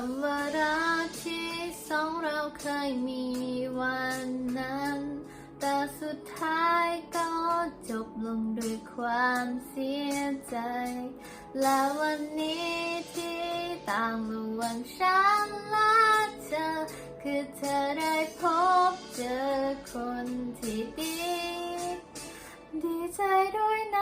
ำว่ารักที่สองเราเคยมีวันนั้น แต่สุดท้ายก็จบลงด้วยความเสียใจ และวันนี้ที่ต่างระหว่างฉันและเธอ คือเธอได้พบเจอคนที่ดี ดีใจด้วยนะ